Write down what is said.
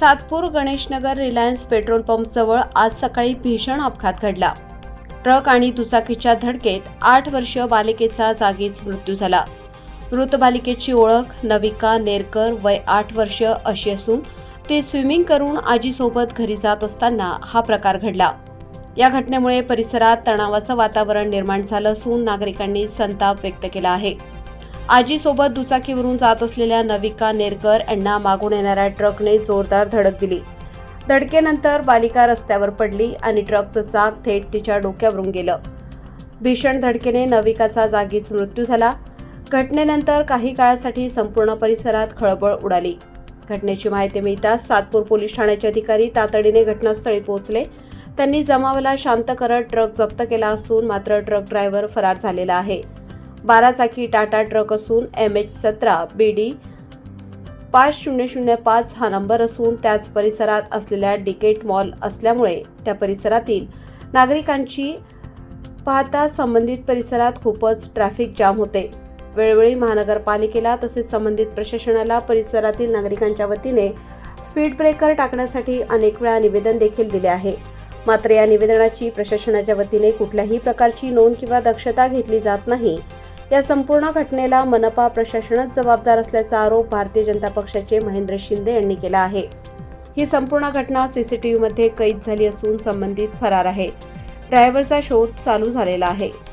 Satpur Ganeshnagar Reliance petrol पंपजवळ आज सकाळी भीषण अपघात घडला. ट्रक आणि दुचाकीच्या धडकेत आठ वर्ष बालिकेचा जागीच मृत्यू झाला. मृत बालिकेची ओळख नविका नेरकर वय आठ वर्ष अशी असून ती स्विमिंग करून आजीसोबत घरी जात असताना हा प्रकार घडला. या घटनेमुळे परिसरात तणावाचं वातावरण निर्माण झालं असून नागरिकांनी संताप व्यक्त केला आहे. आजीसोबत दुचाकीवरून जात असलेल्या नविका नेरकर यांना मागून येणाऱ्या ट्रकने जोरदार धडक दिली. धडकेनंतर बालिका रस्त्यावर पडली आणि ट्रकचं चाक थेट तिच्या डोक्यावरून गेलं. भीषण धडकेने नविकाचा जागीच मृत्यू झाला. घटनेनंतर काही काळासाठी संपूर्ण परिसरात खळबळ उडाली. घटनेची माहिती मिळताच सातपूर पोलीस ठाण्याचे अधिकारी तातडीने घटनास्थळी पोहोचले. त्यांनी जमावाला शांत करत ट्रक जप्त केला असून मात्र ट्रक ड्रायव्हर फरार झालेला आहे. बारा चाकी टाटा ट्रक असून एम एच सतरा बी डी पाच शून्य शून्य पाच हा नंबर असून त्याच परिसरात असलेल्या डिकेट मॉल असल्यामुळे त्या परिसरातील नागरिकांची पाहता संबंधित परिसरात खूपच ट्रॅफिक जाम होते. वेळोवेळी महानगरपालिकेला तसेच संबंधित प्रशासनाला परिसरातील नागरिकांच्या वतीने स्पीड ब्रेकर टाकण्यासाठी अनेक वेळा निवेदन देखील दिले आहे. मात्र या निवेदनाची प्रशासनाच्या वतीने कुठल्याही प्रकारची नोंद किंवा दक्षता घेतली जात नाही. या संपूर्ण घटनेला मनपा प्रशासनच जबाबदार असल्याचा आरोप भारतीय जनता पक्षाचे महेंद्र शिंदे यांनी केला आहे. ही संपूर्ण घटना सीसीटीव्हीमध्ये कैद झाली असून संबंधित फरार आहे. ड्रायव्हरचा शोध चालू झालेला आहे.